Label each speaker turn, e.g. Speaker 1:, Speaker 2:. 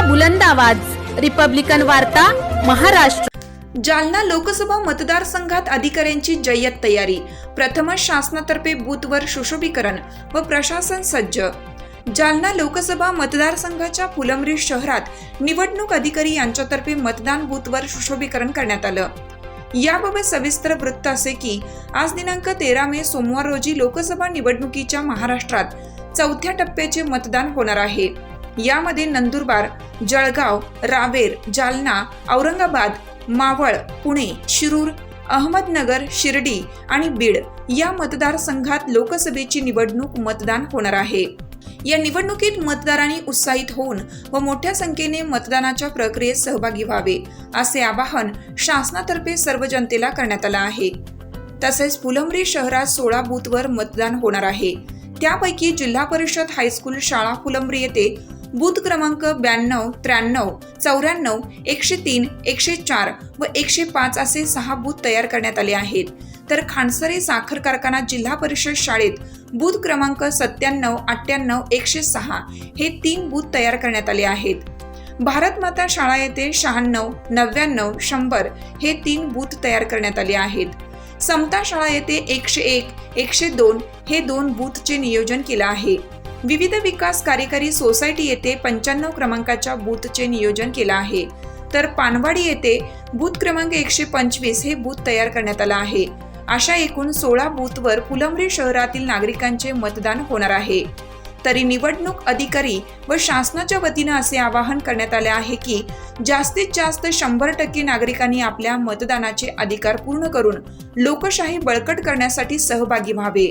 Speaker 1: लोकशाहीचा बुलंद आवाज. रिपब्लिकन वार्ता महाराष्ट्र.
Speaker 2: जालना लोकसभा मतदारसंघात अधिकाऱ्यांची जय्यत तयारी. प्रथमच शासनातर्फे बूथवर सुशोभीकरण व प्रशासन सज्ज. जालना लोकसभा मतदारसंघाच्या फुलंब्री शहरात निवडणूक अधिकारी यांच्यातर्फे मतदान बूथवर सुशोभीकरण करण्यात आलं. याबाबत सविस्तर वृत्त असे की आज दिनांक तेरा मे सोमवार रोजी लोकसभा निवडणुकीच्या महाराष्ट्रात चौथ्या टप्प्याचे मतदान होणार आहे. यामध्ये नंदुरबार जळगाव रावेर जालना औरंगाबाद मावळ पुणे शिरूर अहमदनगर शिर्डी आणि बीड या मतदारसंघात लोकसभेची निवडणूक मतदान होणार आहे. या निवडणुकीत मतदारांनी उत्साहित होऊन व मोठ्या संख्येने मतदानाच्या प्रक्रियेत सहभागी व्हावे असे आवाहन शासनातर्फे सर्व जनतेला करण्यात आलं आहे. तसेच फुलंब्री शहरात सोळा बूथवर मतदान होणार आहे. त्यापैकी जिल्हा परिषद हायस्कूल शाळा फुलंब्री येथे बूथ क्रमांक ब्याण्णव त्र्याण्णव चौऱ्याण्णव एकशे तीन एकशे चार व एकशे पाच असे सहा बूथ तयार करण्यात आले आहेत. तर खानसरे साखर कारखाना जिल्हा परिषद शाळेत बूथ क्रमांक सत्त्याण्णव अठ्ठ्याण्णव एकशे सहा हे तीन बूथ तयार करण्यात आले आहेत. भारत माता शाळा येथे शहाण्णव नव्याण्णव शंभर हे तीन बूथ तयार करण्यात आले आहेत. समता शाळा येथे एकशे एक एकशे दोन हे दोन बूथचे नियोजन केलं आहे. विविध विकास कार्यकारी सोसायटी येथे पंच्याण्णव क्रमांकाच्या बूथचे नियोजन केलं आहे. तर पानवाडी येथे बूथ क्रमांक एकशे पंचवीस हे बूथ तयार करण्यात आलं आहे. अशा एकूण सोळा बूथवर फुलंब्री शहरातील नागरिकांचे मतदान होणार आहे. तरी निवडणूक अधिकारी व शासनाच्या वतीनं असे आवाहन करण्यात आले आहे की जास्तीत जास्त शंभर टक्के नागरिकांनी आपल्या मतदानाचे अधिकार पूर्ण करून लोकशाही बळकट करण्यासाठी सहभागी व्हावे.